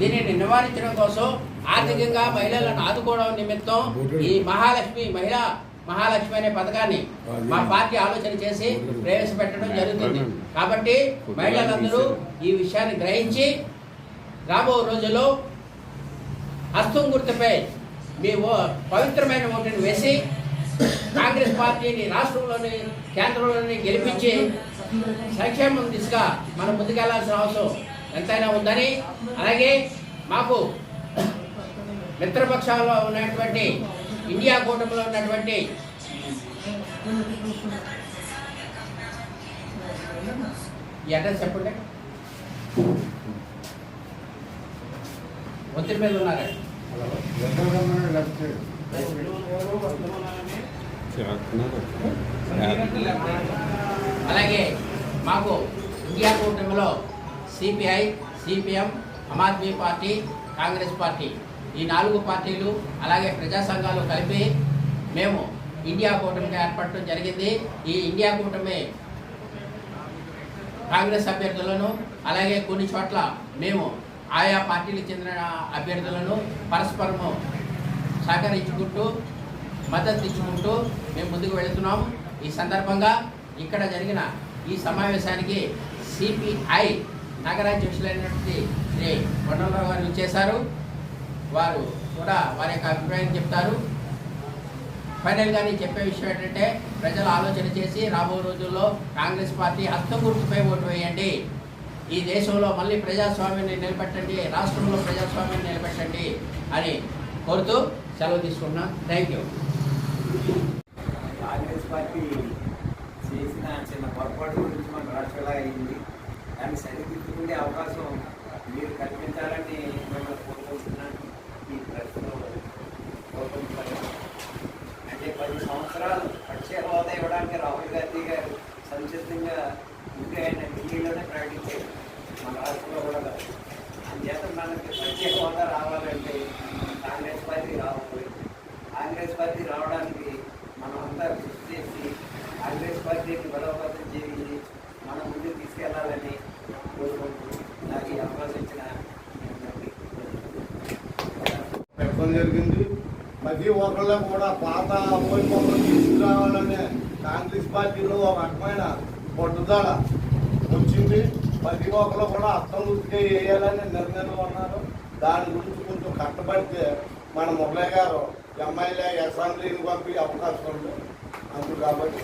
దీనిని నివారించడం కోసం ఆర్థికంగా మహిళలను ఆదుకోవడం నిమిత్తం ఈ మహాలక్ష్మి మహిళా మహాలక్ష్మి అనే పథకాన్ని మా పార్టీ ఆలోచన చేసి ప్రవేశపెట్టడం జరుగుతుంది. కాబట్టి మహిళలందరూ ఈ విషయాన్ని గ్రహించి రాబో రోజుల్లో హస్తం గుర్తుపై మీ ఓ- పవిత్రమైన ఓటుని వేసి కాంగ్రెస్ పార్టీని రాష్ట్రంలోని కేంద్రంలోని గెలిపించి సంక్షేమం దిశగా మనం ముందుకెళ్ళాల్సిన అవసరం ఎంతైనా ఉందని అలాగే మాకు మిత్రపక్షాల్లో ఉన్నటువంటి ఇండియా కూటమిలో ఉన్నటువంటి ఈ అడ్రస్ చెప్పండి. ఒత్తిడి మీద ఉన్నారా చేస్తున్నారు అలాగే మాకు ఇండియా కూటమిలో CPI CPM Aam Aadmi party Congress party ఈ నాలుగు పార్టీలు అలాగే ప్రజా సంఘాలు కలిపి మేము ఇండియా కూటమిని ఏర్పడటం జరిగింది. ఈ ఇండియా కూటమి కాంగ్రెస్ అభ్యర్థులను అలాగే కొన్ని చోట్ల మేము ఆయా పార్టీలకు చెందిన అభ్యర్థులను పరస్పరము సహకరించుకుంటూ మద్దతు ఇచ్చుకుంటూ మేము ముందుకు వెళుతున్నాం. ఈ సందర్భంగా ఇక్కడ జరిగిన ఈ సమావేశానికి సిపిఐ నగరాధ్యక్షులైనటువంటి శ్రీ కొండలరావు గారు ఇచ్చేశారు వారు కూడా వారి యొక్క అభిప్రాయం చెప్తారు. ఫైనల్గా నేను చెప్పే విషయం ఏంటంటే ప్రజలు ఆలోచన చేసి రాబో రోజుల్లో కాంగ్రెస్ పార్టీ హస్తం గుర్తుపై ఓటు వేయండి. ఈ దేశంలో మళ్ళీ ప్రజాస్వామ్యాన్ని నిలబెట్టండి రాష్ట్రంలో ప్రజాస్వామ్యాన్ని నిలబెట్టండి అని కోరుతూ సెలవు తీసుకున్నాం థ్యాంక్ యూ కాంగ్రెస్ పార్టీ చేసిన చిన్న పొరపాటు గురించి మన రాష్ట్రంలో అయింది దాన్ని సరిదిద్దుకునే అవకాశం మీరు కల్పించాలని మిమ్మల్ని కోరుకుంటున్నాను. ఈ ప్రశ్నలో కోరుకుంటున్నాను. అంటే పది సంవత్సరాలు పక్షే హోదా ఇవ్వడానికి రాహుల్ గాంధీ గారు సంసిద్ధంగా ముందు ఆయన ఢిల్లీలోనే ప్రకటించారు. మన రాష్ట్రంలో కూడా కాదు. అందుచేత మనకి పక్షే హోదా రావాలంటే కాంగ్రెస్ పార్టీ రావాలి కాంగ్రెస్ పార్టీ రావడానికి మనం అంతా కృషి చేసి కాంగ్రెస్ పార్టీని బలోపేతం చేసి మనం ముందుకు తీసుకెళ్ళాలని నాకు ఈ అవకాశం ఇచ్చిన పెట్టడం జరిగింది ప్రతి ఒక్కళ్ళు కూడా పాత అమ్మాయి మొక్కలు తీసుకురావాలనే కాంగ్రెస్ పార్టీలో ఒక రకమైన పట్టుదల వచ్చింది. ప్రతి ఒక్కరు కూడా అర్థం గుర్తుగా వేయాలని నిర్ణయంలో ఉన్నారు. దాని గురించి కొంచెం కట్టబడితే మన మురళయ్య గారు ఎమ్మెల్యే అసెంబ్లీని పంపి అవకాశం ఉంది. అందుకు కాబట్టి